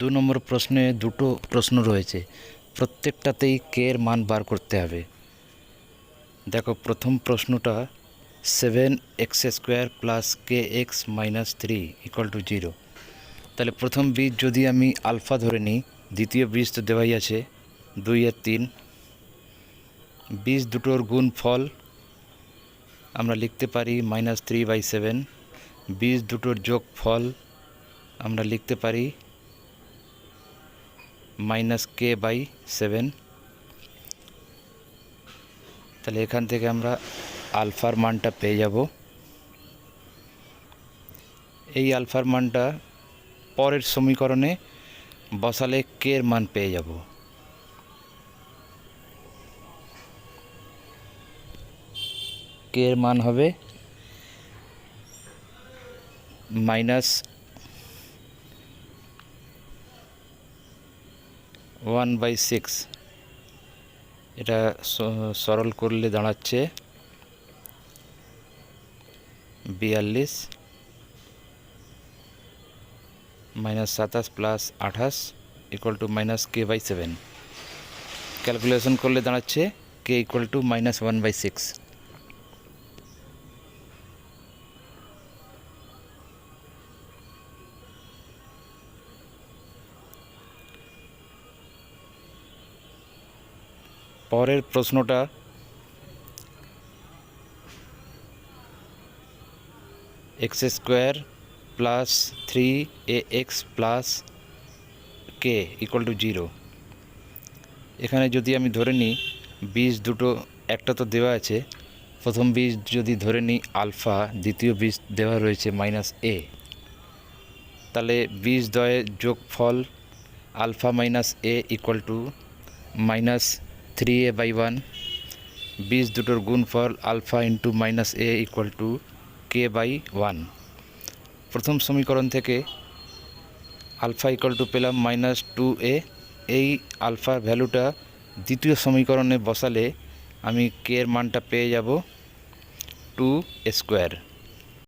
দু নম্বর প্রশ্নে দুটো প্রশ্ন রয়েছে। প্রত্যেকটাতেই কে এর মান বার করতে হবে? দেখো, প্রথম প্রশ্নটা seven x square plus k x minus three equal to zero. তাহলে প্রথম বীজ যদি আমি আলফা ধরে নিই, দ্বিতীয় বীজ তো দেওয়াই আছে, দুই আর তিন। বীজ দুটোর গুণ ফল আমরা লিখতে পারি মাইনাস থ্রি বাই সেভেন। বীজ দুটোর যোগ ফল আমরা লিখতে পারি মাইনাস কে বাই সেভেন তাহলে এখান থেকে আমরা আলফার মানটা পেয়ে যাব। এই আলফার মানটা পরের সমীকরণে বসালে কে এর মান পেয়ে যাব। কে এর মান হবে মাইনাস ওয়ান বাই সিক্স। এটা সরল করলে দাঁড়াচ্ছে বিয়াল্লিশ মাইনাস সাতাশ প্লাস আঠাশ equal to minus k by seven calculation করলে দাঁড়াচ্ছে k equal to minus one by six পরের প্রশ্নটা। X square plus three a x plus k equal to zero. এখানে যদি আমি ধরে নিই, বীজ দুটো, একটা তো দেওয়া আছে। প্রথম বীজ যদি ধরে নিই আলফা, দ্বিতীয় বীজ দেওয়া রয়েছে মাইনাস এ। তাহলে বীজ দ্বয়ের যোগফল alpha minus a equal to minus three a by one বীজ দুটোর গুণফল alpha into minus a equal to k by one প্রথম সমীকরণ থেকে আলফা ইকুয়াল টু পেলাম মাইনাস টু এ এই আলফার ভ্যালুটা দ্বিতীয় সমীকরণে বসালে আমি কে এর মানটা পেয়ে যাব টু স্কোয়ার